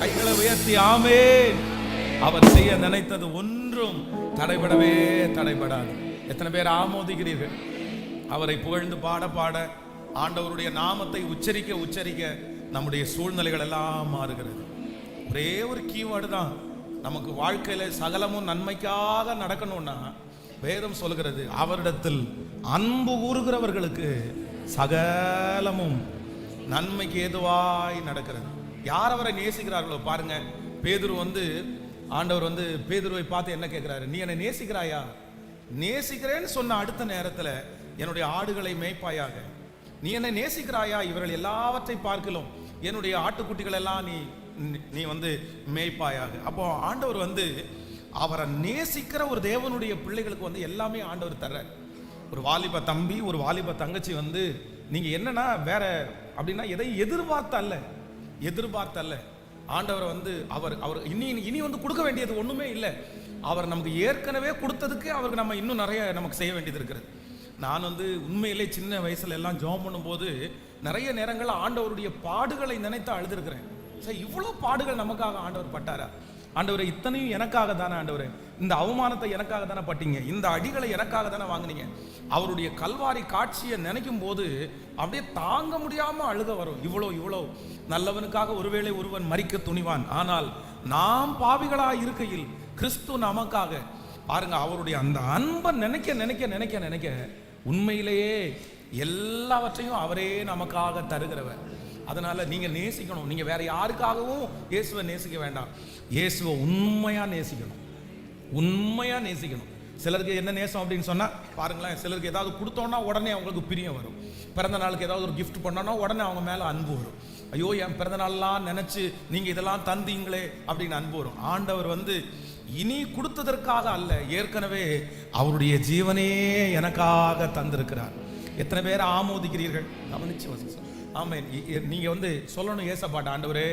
கைகளை உயர்த்தி ஆமேன். அவர் செய்ய நினைத்தது ஒன்றும் தடைபடவே தடைபடாது. எத்தனை பேர் ஆமோதிக்கிறீர்கள்? அவரை புகழ்ந்து பாட பாட ஆண்டவருடைய நாமத்தை உச்சரிக்க உச்சரிக்க நம்முடைய சூழ்நிலைகள் எல்லாம் மாறுகிறது. ஒரே ஒரு கீவேர்டு தான். நமக்கு வாழ்க்கையில சகலமும் நன்மைக்காக நடக்கணும்னா வேதம் சொல்கிறது அவரிடத்தில் அன்பு கூறுகிறவர்களுக்கு சகலமும் நன்மைக்கு ஏதுவாய் நடக்கிறது. யார் அவரை நேசிக்கிறார்களோ பாருங்க. பேதுரு வந்து ஆண்டவர் வந்து பேதுருவை பார்த்து என்ன கேட்கிறாரு? நீ என்னை நேசிக்கிறாயா? நேசிக்கிறேன்னு சொன்ன அடுத்த நேரத்தில் என்னுடைய ஆடுகளை மேய்ப்பாயாக. நீ என்னை நேசிக்கிறாயா? இவர்கள் எல்லாவற்றை பார்க்கலாம். என்னுடைய ஆட்டுக்குட்டிகள் எல்லாம் நீ நீ வந்து மேய்ப்பாயாக. அப்போ ஆண்டவர் வந்து அவரை நேசிக்கிற ஒரு தேவனுடைய பிள்ளைகளுக்கு வந்து எல்லாமே ஆண்டவர் தர்றார். ஒரு வாலிப தம்பி ஒரு வாலிப தங்கச்சி வந்து நீங்கள் என்னன்னா வேற அப்படின்னா எதை எதிர்பார்த்த அல்ல. எதிர்பார்த்தல்ல. ஆண்டவரை வந்து அவர் அவர் இனி இனி வந்து கொடுக்க வேண்டியது ஒன்றுமே இல்லை. அவர் நமக்கு ஏற்கனவே கொடுத்ததுக்கு அவருக்கு நம்ம இன்னும் நிறைய நமக்கு செய்ய வேண்டியது இருக்கிறது நான் வந்து உண்மையிலே சின்ன வயசுல எல்லாம் ஜெபம் பண்ணும்போது நிறைய நேரங்களில் ஆண்டவருடைய பாடுகளை நினைத்து அழுதுருக்கிறேன். சார் இவ்வளோ பாடுகள் நமக்காக ஆண்டவர் பட்டாரா? ஆண்டவரே இத்தனையும் எனக்காக தானே ஆண்டவரே. இந்த அவமானத்தை எனக்காக தானே பட்டீங்க. இந்த அடிகளை எனக்காக தானே வாங்குனீங்க. அவருடைய கல்வாரி காட்சியை நினைக்கும் போது அப்படியே தாங்க முடியாம அழுக வரும். இவ்வளோ இவ்வளோ. நல்லவனுக்காக ஒருவேளை ஒருவன் மறிக்க துணிவான். ஆனால் நாம் பாவிகளாக இருக்கையில் கிறிஸ்து நமக்காக பாருங்க அவருடைய அந்த அன்பை நினைக்க நினைக்க நினைக்க நினைக்க உண்மையிலேயே எல்லாவற்றையும் அவரே நமக்காக தருகிறவர். அதனால நீங்கள் நேசிக்கணும். நீங்கள் வேற யாருக்காகவும் இயேசுவை நேசிக்க வேண்டாம். இயேசுவை உண்மையாக நேசிக்கணும். உண்மையாக நேசிக்கணும். சிலருக்கு என்ன நேசம் அப்படின்னு சொன்னால் பாருங்களேன் சிலருக்கு ஏதாவது கொடுத்தோன்னா உடனே அவங்களுக்கு பிரியம் வரும். பிறந்த நாளுக்கு ஏதாவது ஒரு கிஃப்ட் பண்ணோன்னா உடனே அவங்க மேலே அன்பு வரும். ஐயோ என் பிறந்த நாள்லாம் நினச்சி நீங்கள் இதெல்லாம் தந்தீங்களே அப்படின்னு அன்பு வரும். ஆண்டவர் வந்து இனி கொடுத்ததற்காக அல்ல ஏற்கனவே அவருடைய ஜீவனே எனக்காக தந்திருக்கிறார். எத்தனை பேர் ஆமோதிக்கிறீர்கள்? கவனிச்சு வசி ஆமாம் நீங்கள் வந்து சொல்லணும் ஏசப்பாட்ட ஆண்டவரே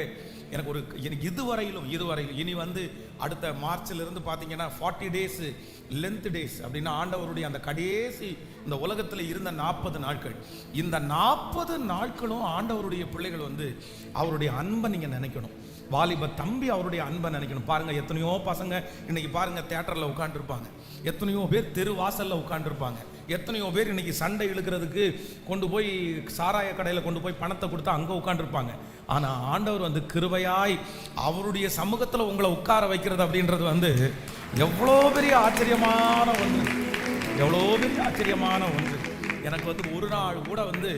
எனக்கு ஒரு எனக்கு இதுவரையிலும் இதுவரையிலும் இனி வந்து அடுத்த மார்ச்ல பார்த்தீங்கன்னா ஃபார்ட்டி டேஸு லென்த் டேஸ் அப்படின்னா ஆண்டவருடைய அந்த கடைசி இந்த உலகத்தில் இருந்த நாற்பது நாட்கள். இந்த நாற்பது நாட்களும் ஆண்டவருடைய பிள்ளைகள் வந்து அவருடைய அன்பை நீங்கள் நினைக்கணும். வாலிப தம்பி அவருடைய அன்பை நினைக்கணும். பாருங்கள் எத்தனையோ பசங்க இன்னைக்கு பாருங்கள் தேட்டரில் உட்காந்துருப்பாங்க எத்தனையோ பேர் தெரு வாசலில் உட்காந்துருப்பாங்க எத்தனையோ பேர் இன்னைக்கு சண்டை இழுக்கிறதுக்கு கொண்டு போய் சாராய கடையில் கொண்டு போய் பணத்தை கொடுத்து அங்கே உட்காந்துருப்பாங்க ஆனால் ஆண்டவர் வந்து கிருபையாய் அவருடைய சமூகத்தில் உங்களை உட்கார வைக்கிறது அப்படின்றது வந்து எவ்வளோ பெரிய ஆச்சரியமான ஒன்று. எவ்வளோ பெரிய ஆச்சரியமான ஒன்று. எனக்கு வந்து ஒரு நாள் கூட வந்து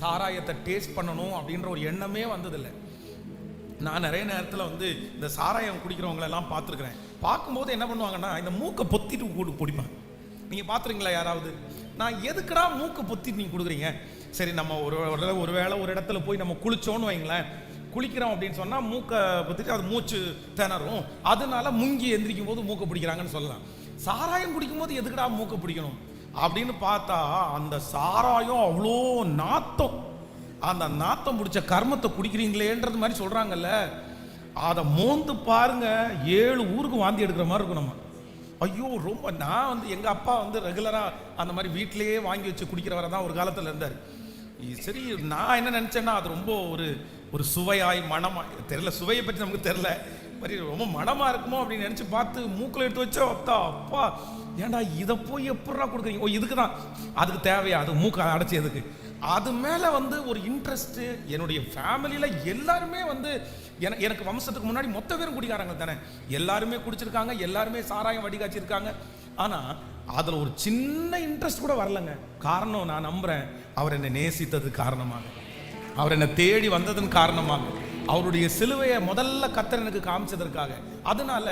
சாராயத்தை டேஸ்ட் பண்ணணும் அப்படின்ற ஒரு எண்ணமே வந்ததில்லை. நான் நிறைய நேரத்தில் வந்து இந்த சாராயம் குடிக்கிறவங்களெல்லாம் பார்த்துருக்குறேன். பார்க்கும்போது என்ன பண்ணுவாங்கன்னா இந்த மூக்கை பொத்திட்டு கூட பிடிப்பேன் நீங்கள் பார்த்துருங்களா யாராவது? நான் எதுக்குடா மூக்கை பொத்தி நீங்கள் கொடுக்குறீங்க? சரி நம்ம ஒரு ஒரு- ஒரு வேளை ஒரு இடத்துல போய் நம்ம குளிச்சோன்னு வைங்களேன். குளிக்கிறோம் அப்படின்னு சொன்னால் மூக்கை பொத்திட்டு அது மூச்சு திணறும். அதனால முங்கி எந்திரிக்கும் போது மூக்கை பிடிக்கிறாங்கன்னு சொல்லலாம். சாராயம் குடிக்கும்போது எதுக்குடா மூக்கை பிடிக்கணும்? அப்படின்னு பார்த்தா அந்த சாராயம் அவ்வளோ நாத்தம். அந்த நாத்தம் பிடிச்ச கர்மத்தை குடிக்கிறீங்களேன்றது மாதிரி சொல்கிறாங்கல்ல அதை மோந்து பாருங்க ஏழு ஊருக்கு வாந்தி எடுக்கிற மாதிரி இருக்கும் நம்ம. ஐயோ ரொம்ப நான் வந்து எங்கள் அப்பா வந்து ரெகுலராக அந்த மாதிரி வீட்டிலேயே வாங்கி வச்சு குடிக்கிறவரை தான் ஒரு காலத்தில் இருந்தார். சரி நான் என்ன நினச்சேன்னா அது ரொம்ப ஒரு ஒரு சுவையாய் மனமாய் தெரியல சுவையை பற்றி நமக்கு தெரில மாதிரி ரொம்ப மடமாக இருக்குமோ அப்படின்னு நினைச்சு பார்த்து மூக்கில் எடுத்து வச்சா அப்பா அப்பா ஏன்டா இதை போய் எப்படா கொடுக்குறீங்க? ஓ இதுக்கு தான் அதுக்கு தேவையா? அது மூக்கை அடைச்சி எதுக்கு? அது மேலே வந்து ஒரு இன்ட்ரெஸ்ட்டு என்னுடைய ஃபேமிலியில் எல்லாருமே வந்து என- எனக்கு வம்சத்துக்கு முன்னாடி மொத்த பேரும் குடிக்காரங்க தானே. எல்லாருமே குடிச்சிருக்காங்க எல்லாருமே சாராயம் வடிகாச்சிருக்காங்க. ஆனால் அதில் ஒரு சின்ன இன்ட்ரெஸ்ட் கூட வரலங்க. காரணம் நான் நம்புகிறேன் அவர் என்னை நேசித்தது காரணமாக. அவர் என்னை தேடி வந்ததன் காரணமாக. அவருடைய சிலுவையை முதல்ல கத்தர் எனக்கு காமிச்சதற்காக. அதனால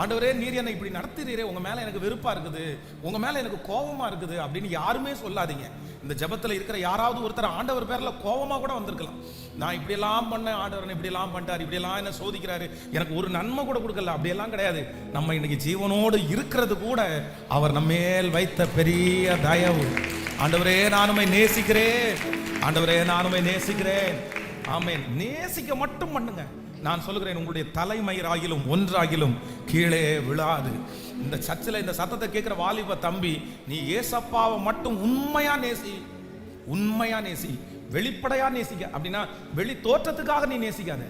ஆண்டவரே நீர் என்னை இப்படி நடத்துறீரே உங்க மேல எனக்கு வெறுப்பா இருக்குது உங்க மேல எனக்கு கோபமா இருக்குது அப்படின்னு யாருமே சொல்லாதீங்க. இந்த ஜபத்தில் இருக்கிற யாராவது ஒருத்தர் ஆண்டவர் பேரில் கோபமாக கூட வந்திருக்கலாம். நான் இப்படியெல்லாம் பண்ணேன் ஆண்டவர் இப்படியெல்லாம் பண்ணிட்டார் இப்படியெல்லாம் என்ன சோதிக்கிறாரு எனக்கு ஒரு நன்மை கூட கொடுக்கல அப்படியெல்லாம் கிடையாது. நம்ம இன்னைக்கு ஜீவனோடு இருக்கிறது கூட அவர் நம்மேல் வைத்த பெரிய தயவு. ஆண்டவரே நானுமை நேசிக்கிறேன் ஆண்டவரே நானுமை நேசிக்கிறேன் ஆமேன். நேசிக்க மட்டும் பண்ணுங்க. நான் சொல்லுகிறேன் உங்களுடைய தலைமயிராகிலும் ஒன்றாகிலும் கீழே விழாது. இந்த சர்ச்சில் இந்த சத்தத்தை கேட்குற வாலிப தம்பி நீ ஏசப்பாவை மட்டும் உண்மையா நேசி உண்மையா நேசி வெளிப்படையா நேசிக்க. அப்படின்னா வெளி தோற்றத்துக்காக நீ நேசிக்காத.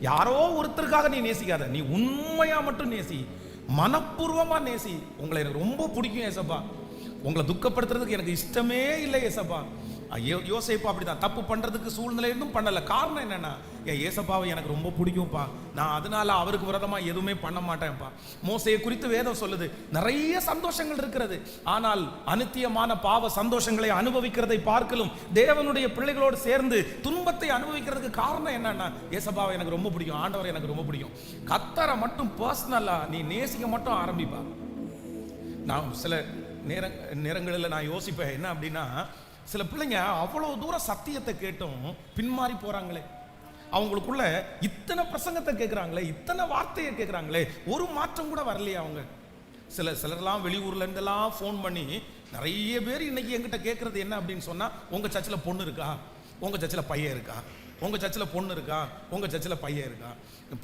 யாரோ ஒருத்தருக்காக நீ நேசிக்காத. நீ உண்மையா மட்டும் நேசி மனப்பூர்வமா நேசி. உங்களை எனக்கு ரொம்ப பிடிக்கும் ஏசப்பா. உங்களை துக்கப்படுத்துறதுக்கு எனக்கு இஷ்டமே இல்லை ஏசப்பா. யோசிப்பா அப்படிதான். தப்பு பண்றதுக்கு சூழ்நிலை இருந்தும் பண்ணல. காரணம் என்னன்னா என் ஏசப்பாவை எனக்கு ரொம்ப பிடிக்கும்ப்பா. நான் அதனால அவருக்கு விரதமா எதுவுமே பண்ண மாட்டேன்ப்பா. மோசையை குறித்து வேதம் சொல்லுது. நிறைய சந்தோஷங்கள் இருக்கிறது. ஆனால் அனித்தியமான பாவ சந்தோஷங்களை அனுபவிக்கிறதை பார்க்கலும் தேவனுடைய பிள்ளைகளோடு சேர்ந்து துன்பத்தை அனுபவிக்கிறதுக்கு காரணம் என்னன்னா ஏசப்பாவை எனக்கு ரொம்ப பிடிக்கும். ஆண்டவர் எனக்கு ரொம்ப பிடிக்கும். கத்தரை மட்டும் பர்சனலா நீ நேசிக்க மட்டும் ஆரம்பிப்பா. நான் சில நேர நேரங்களில் நான் யோசிப்பேன் என்ன அப்படின்னா சில பிள்ளைங்க அவ்வளோ தூரம் சத்தியத்தை கேட்டும் பின்மாறி போகிறாங்களே அவங்களுக்குள்ள இத்தனை பிரசங்கத்தை கேட்குறாங்களே இத்தனை வார்த்தையை கேட்குறாங்களே ஒரு மாற்றம் கூட வரலையே அவங்க. சில சிலர்லாம் வெளியூர்லேருந்தெல்லாம் ஃபோன் பண்ணி நிறைய பேர் இன்னைக்கு எங்கிட்ட கேட்குறது என்ன அப்படின்னு சொன்னால் உங்கள் சர்ச்சில் பொண்ணு இருக்கா? உங்கள் சர்ச்சில் பையன் இருக்கா? உங்கள் சர்ச்சில் பொண்ணு இருக்கா? உங்கள் சர்ச்சில் பையன் இருக்கா?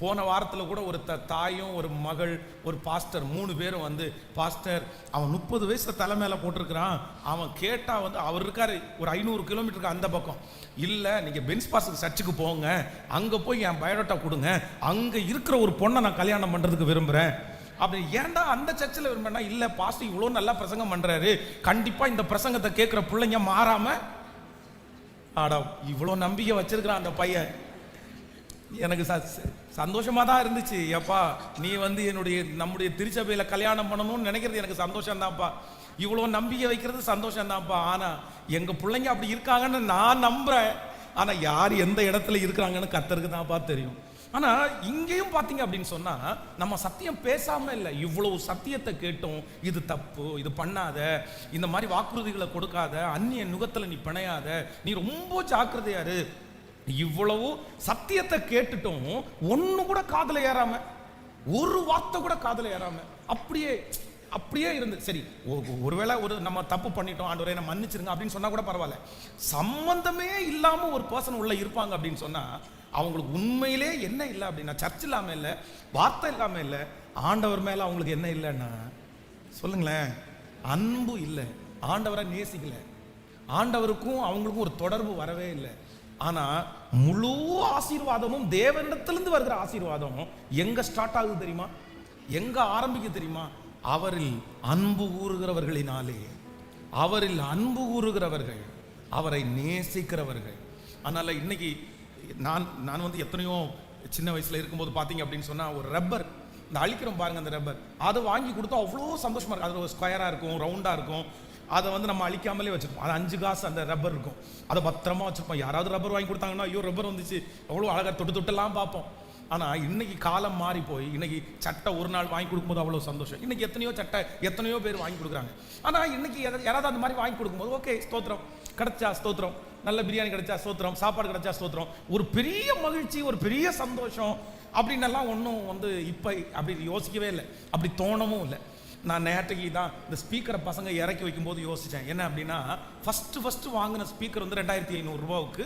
போன வாரத்தில் கூட ஒரு த தாயும் ஒரு மகள் ஒரு பாஸ்டர் மூணு பேரும் வந்து பாஸ்டர் அவன் முப்பது வயசில் தலை மேல போட்டிருக்கிறான். அவன் கேட்டால் வந்து அவர் இருக்காரு ஒரு ஐநூறு கிலோமீட்டருக்கு அந்த பக்கம். இல்லை நீங்கள் பென்ஸ் பாஸுக்கு சர்ச்சுக்கு போங்க. அங்கே போய் என் பயோடேட்டா கொடுங்க. அங்கே இருக்கிற ஒரு பொண்ணை நான் கல்யாணம் பண்ணுறதுக்கு விரும்புகிறேன் அப்படி ஏன்டா அந்த சர்ச்சில் விரும்பினா இல்லை பாஸ்டர் இவ்வளோ நல்லா பிரசங்கம் பண்ணுறாரு கண்டிப்பாக இந்த பிரசங்கத்தை கேட்குற பிள்ளைங்க மாறாமல் ஆடா இவ்வளோ நம்பிக்கை வச்சிருக்கிறான் அந்த பையன். எனக்கு ச- சந்தோஷமாக தான் இருந்துச்சு. ஏப்பா நீ வந்து என்னுடைய நம்முடைய திருச்சபையில் கல்யாணம் பண்ணணும்னு நினைக்கிறது எனக்கு சந்தோஷம் தான்ப்பா இவ்வளோ நம்பிக்கை வைக்கிறது சந்தோஷம் தான்ப்பா எங்கள் பிள்ளைங்க அப்படி இருக்காங்கன்னு நான் நம்புறேன். ஆனால் யார் எந்த இடத்துல இருக்கிறாங்கன்னு கத்தருக்கு தான்ப்பா தெரியும். ஆனால் இங்கேயும் பார்த்தீங்க அப்படின்னு சொன்னால் நம்ம சத்தியம் பேசாமல் இல்லை. இவ்வளவு சத்தியத்தை கேட்டோம். இது தப்பு இது பண்ணாத. இந்த மாதிரி வாக்குறுதிகளை கொடுக்காத. அந்நிய நுகத்தில் நீ பிணையாத. நீ ரொம்ப ஜாக்கிரதையாரு இவ்வளவு சத்தியத்தை கேட்டுட்டும் ஒன்று கூட காதில் ஏறாம ஒரு வார்த்தை கூட காதில் ஏறாம அப்படியே அப்படியே இருந்து சரி ஒ- ஒருவேளை ஒரு நம்ம தப்பு பண்ணிட்டோம் ஆண்டு என்ன மன்னிச்சிருங்க அப்படின்னு சொன்னா கூட பரவாயில்ல. சம்பந்தமே இல்லாம ஒரு பர்சன் உள்ள இருப்பாங்க அப்படின்னு சொன்னா அவங்களுக்கு உண்மையிலே என்ன இல்லை அப்படின்னா சர்ச் இல்லாமல் இல்லை வார்த்தை இல்லாமல் இல்லை ஆண்டவர் மேலே அவங்களுக்கு என்ன இல்லைன்னா சொல்லுங்களேன் அன்பு இல்லை ஆண்டவரை நேசிக்கலை. ஆண்டவருக்கும் அவங்களுக்கும் ஒரு தொடர்பு வரவே இல்லை. ஆனால் முழு ஆசீர்வாதமும் தேவனிடத்திலிருந்து வருகிற ஆசீர்வாதம் எங்கே ஸ்டார்ட் ஆகுது தெரியுமா? எங்கே ஆரம்பிக்க தெரியுமா? அவரில் அன்பு கூறுகிறவர்களினாலே. அவரில் அன்பு கூறுகிறவர்கள் அவரை நேசிக்கிறவர்கள். அதனால் இன்னைக்கு நான் நான் வந்து எத்தனையோ சின்ன வயசில் இருக்கும்போது பார்த்தீங்க அப்படின்னு சொன்னால் ஒரு ரப்பர் இந்த அழிக்கிறோம் பாருங்க அந்த ரப்பர் அதை வாங்கி கொடுத்தா அவ்வளோ சந்தோஷமாக இருக்கும். அது ஒரு ஸ்கொயராக இருக்கும் ரவுண்டாக இருக்கும். அதை வந்து நம்ம அழிக்காமலே வச்சுருப்போம். அது அஞ்சு காசு அந்த ரப்பர் இருக்கும். அதை பத்திரமா வச்சுருப்போம். யாராவது ரப்பர் வாங்கி கொடுத்தாங்கன்னா ஐயோ ரப்பர் வந்துச்சு. எவ்வளோ அழகாக தொட்டு தொட்டெல்லாம் பார்ப்போம். ஆனால் இன்னைக்கு காலம் மாறி போய் இன்னைக்கு சட்டை ஒரு நாள் வாங்கி கொடுக்கும்போது அவ்வளோ சந்தோஷம். இன்னைக்கு எத்தனையோ சட்டை எத்தனையோ பேர் வாங்கி கொடுக்குறாங்க. ஆனால் இன்னைக்கு யாராவது அந்த மாதிரி வாங்கி கொடுக்கும்போது ஓகே ஸ்தோத்திரம். கிடைச்சா ஸ்தோத்திரம். நல்ல பிரியாணி கிடைச்சா ஸ்தோத்திரம். சாப்பாடு கிடைச்சா ஸ்தோத்திரம். ஒரு பெரிய மகிழ்ச்சி ஒரு பெரிய சந்தோஷம் அப்படின்னெல்லாம் ஒன்றும் வந்து இப்போ அப்படி யோசிக்கவே இல்லை. அப்படி தோணவும் இல்லை. நான் நேற்றுக்கு தான் இந்த ஸ்பீக்கரை பசங்க இறக்கி வைக்கும்போது யோசித்தேன் என்ன அப்படின்னா ஃபஸ்ட்டு ஃபஸ்ட்டு வாங்கின ஸ்பீக்கர் வந்து ரெண்டாயிரத்தி ஐநூறுரூவாவுக்கு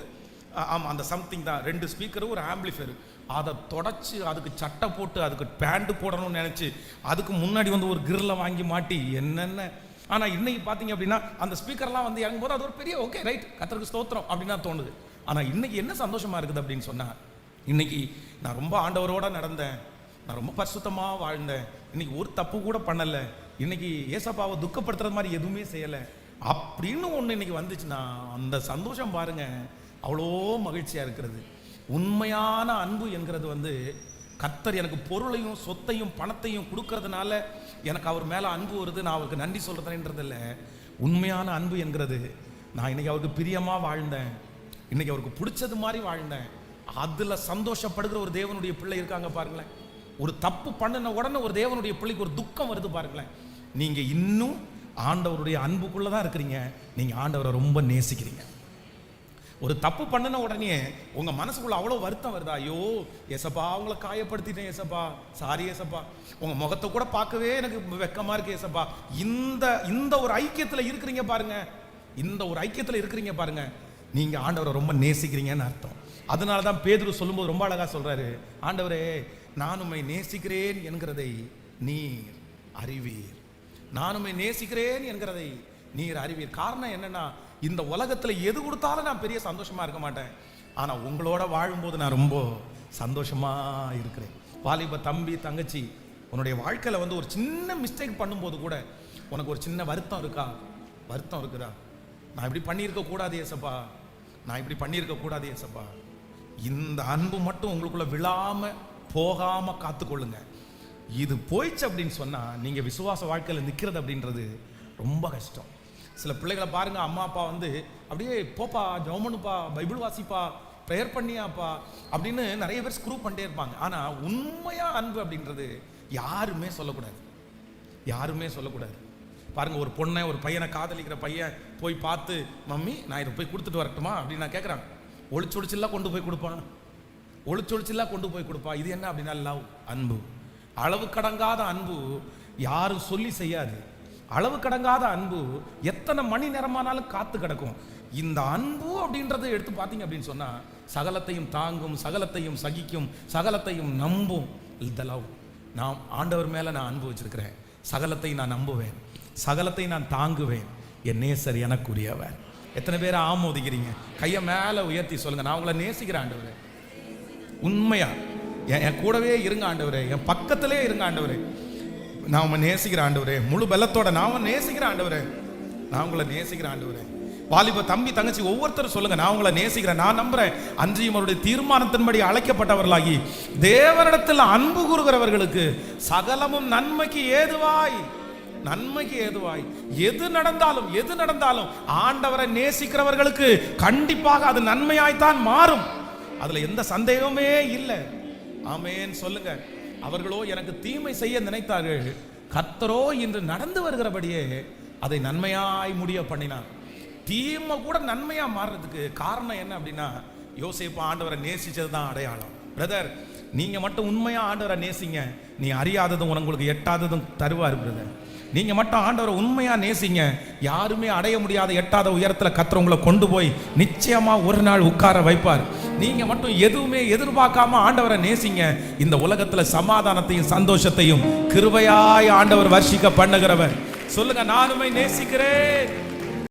ஆமாம் அந்த சம்திங் தான். ரெண்டு ஸ்பீக்கரும் ஒரு ஆம்பிளிஃபையர் அதை தொடச்சி அதுக்கு சட்டை போட்டு அதுக்கு பேண்ட் போடணும்னு நினச்சி அதுக்கு முன்னாடி வந்து ஒரு கிரில்ல வாங்கி மாட்டி என்னென்ன? ஆனால் இன்னைக்கு பார்த்தீங்க அப்படின்னா அந்த ஸ்பீக்கர்லாம் வந்து இறங்கும்போது அது ஒரு பெரிய ஓகே ரைட் கத்தருக்கு ஸ்தோத்திரம் அப்படின்னு தான் தோணுது. ஆனால் இன்னைக்கு என்ன சந்தோஷமா இருக்குது அப்படின்னு சொன்னால் இன்னைக்கு நான் ரொம்ப ஆண்டவரோட நடந்தேன் நான் ரொம்ப பரிசுத்தமாக வாழ்ந்தேன் இன்னைக்கு ஒரு தப்பு கூட பண்ணலை இன்னைக்கு ஏசப்பாவை துக்கப்படுத்துகிற மாதிரி எதுவுமே செய்யலை அப்படின்னு ஒன்று இன்னைக்கு வந்துச்சுன்னா அந்த சந்தோஷம் பாருங்க அவ்வளோ மகிழ்ச்சியாக இருக்கிறது. உண்மையான அன்பு என்கிறது வந்து கர்த்தர் எனக்கு பொருளையும் சொத்தையும் பணத்தையும் கொடுக்கறதுனால எனக்கு அவர் மேலே அன்பு வருது நான் அவருக்கு நன்றி சொல்கிறதுன்றது இல்லை. உண்மையான அன்பு என்கிறது. நான் இன்றைக்கி அவருக்கு பிரியமாக வாழ்ந்தேன். இன்றைக்கி அவருக்கு பிடிச்சது மாதிரி வாழ்ந்தேன். அதில் சந்தோஷப்படுகிற ஒரு தேவனுடைய பிள்ளை இருக்காங்க பாருங்களேன். ஒரு தப்பு பண்ணின உடனே ஒரு தேவனுடைய பிள்ளைக்கு ஒரு துக்கம் வருது பாருங்களேன். நீங்கள் இன்னும் ஆண்டவருடைய அன்புக்குள்ளே தான் இருக்கிறீங்க. நீங்கள் ஆண்டவரை ரொம்ப நேசிக்கிறீங்க. ஒரு தப்பு பண்ணின உடனே உங்கள் மனசுக்குள்ள அவ்வளோ வருத்தம் வருதா. ஐயோ ஏசப்பா அவங்கள காயப்படுத்திட்டேன் ஏசப்பா. சாரி ஏசப்பா. உங்கள் முகத்தை கூட பார்க்கவே எனக்கு வெக்கமாக இருக்கு ஏசப்பா. இந்த இந்த ஒரு ஐக்கியத்தில் இருக்கிறீங்க பாருங்க. இந்த ஒரு ஐக்கியத்தில் இருக்கிறீங்க பாருங்க. நீங்கள் ஆண்டவரை ரொம்ப நேசிக்கிறீங்கன்னு அர்த்தம். அதனால தான் பேதுரு சொல்லும்போது ரொம்ப அழகாக சொல்கிறாரு ஆண்டவரே நான் உண்மை நேசிக்கிறேன் என்கிறதை நீர் அறிவீர். நான் உண்மை நேசிக்கிறேன் என்கிறதை நீர் அறிவீர். காரணம் என்னன்னா இந்த உலகத்தில் எது கொடுத்தாலும் நான் பெரிய சந்தோஷமாக இருக்க மாட்டேன். ஆனால் உங்களோட வாழும்போது நான் ரொம்ப சந்தோஷமாக இருக்கிறேன். வாலிப தம்பி தங்கச்சி உன்னுடைய வாழ்க்கையில் வந்து ஒரு சின்ன மிஸ்டேக் பண்ணும்போது கூட உனக்கு ஒரு சின்ன வருத்தம் இருக்கா? வருத்தம் இருக்குதா? நான் இப்படி பண்ணியிருக்க கூடாது ஏசப்பா. நான் இப்படி பண்ணியிருக்க கூடாது ஏசப்பா. இந்த அன்பு மட்டும் உங்களுக்குள்ள விழாமல் போகாமல் காத்துக்கொள்ளுங்க. இது போயிடுச்சு அப்படின்னு சொன்னால் நீங்கள் விசுவாச வாழ்க்கையில் நிற்கிறது அப்படின்றது ரொம்ப கஷ்டம். சில பிள்ளைகளை பாருங்கள் அம்மா அப்பா வந்து அப்படியே போப்பா ஜவுமனுப்பா பைபிள் வாசிப்பா ப்ரேயர் பண்ணியாப்பா அப்படின்னு நிறைய பேர் ஸ்க்ரூ பண்ணிட்டே இருப்பாங்க. ஆனால் உண்மையாக அன்பு அப்படின்றது யாருமே சொல்லக்கூடாது. யாருமே சொல்லக்கூடாது. பாருங்கள் ஒரு பொண்ணை ஒரு பையனை காதலிக்கிற பையன் போய் பார்த்து மம்மி நான் இதை போய் கொடுத்துட்டு வரட்டுமா? அப்படின்னு நான் கேட்குறான் ஒளிச்சு ஒளிச்சுலாம் கொண்டு போய் கொடுப்பான் ஒளிச்சு ஒளிச்சுலாம் கொண்டு போய் கொடுப்பான் இது என்ன அப்படின்னா லவ் அன்பு. அளவு கடங்காத அன்பு யாரும் சொல்லி செய்யாது. அளவு கடங்காத அன்பு எத்தனை மணி நேரமானாலும் காத்து கிடக்கும். இந்த அன்பு அப்படின்றத எடுத்து பார்த்தீங்க அப்படின்னு சொன்னால் சகலத்தையும் தாங்கும் சகலத்தையும் சகிக்கும் சகலத்தையும் நம்பும். இந்த லவ் நான் ஆண்டவர் மேலே நான் அன்பு வச்சிருக்கிறேன். சகலத்தை நான் நம்புவேன். சகலத்தை நான் தாங்குவேன். என் நேசர் எனக்குரியவர். எத்தனை பேரை ஆமோதிக்கிறீங்க? கையை மேலே உயர்த்தி சொல்லுங்க. நான் உங்களை நேசிக்கிறேன் ஆண்டவரே. உண்மையா? என் என் கூடவே இருங்க ஆண்டவரே. என் பக்கத்திலே இருங்க ஆண்டவரே. நான் உங்களை நேசிக்கிற ஆண்டவரே. முழு பலத்தோட நான் உங்களை நேசிக்கிற ஆண்டவரே. நான் உங்களை நேசிக்கிற ஆண்டவரே. வாலிப தம்பி தங்கச்சி ஒவ்வொருத்தரும் சொல்லுங்க நான் உங்களை நேசிக்கிறேன் நான் நம்புறேன். அன்றையும் அவருடைய தீர்மானத்தின்படி அழைக்கப்பட்டவர்களாகி தேவரிடத்தில் அன்பு கூறுகிறவர்களுக்கு சகலமும் நன்மைக்கு ஏதுவாய் நன்மைக்கு ஏதுவாய். எது நடந்தாலும் எது நடந்தாலும் ஆண்டவரை நேசிக்கிறவர்களுக்கு கண்டிப்பாக அது நன்மையாய்த்தான் மாறும். அதுல எந்த சந்தேகமே இல்லை. ஆமேன்னு சொல்லுங்க. அவர்களோ எனக்கு தீமை செய்ய நினைத்தார்கள். கத்தரோ இன்று நடந்து வருகிறபடியே அதை நன்மையாய் முடிய பண்ணினார். தீமை கூட நன்மையாக மாறுறதுக்கு காரணம் என்ன அப்படின்னா யோசேப்பு ஆண்டவரை நேசிச்சது தான் அடையாளம். பிரதர் நீங்கள் மட்டும் உண்மையாக ஆண்டவரை நேசிங்க. நீ அறியாததும் உங்களுக்கு எட்டாததும் தருவார் பிரதர் நீங்கள் மட்டும் ஆண்டவரை உண்மையாக நேசிங்க. யாருமே அடைய முடியாத எட்டாத உயரத்தில் கர்த்தர் உங்களை கொண்டு போய் நிச்சயமாக ஒரு நாள் உட்கார வைப்பார். நீங்க மட்டும் எதுவுமே எதிர்பார்க்காம ஆண்டவரை நேசிங்க. இந்த உலகத்துல சமாதானத்தையும் சந்தோஷத்தையும் கிருபையாய் ஆண்டவர் வர்ஷிக்க பண்ணுகிறவர். சொல்லுங்க நானுமே நேசிக்கிறேன்.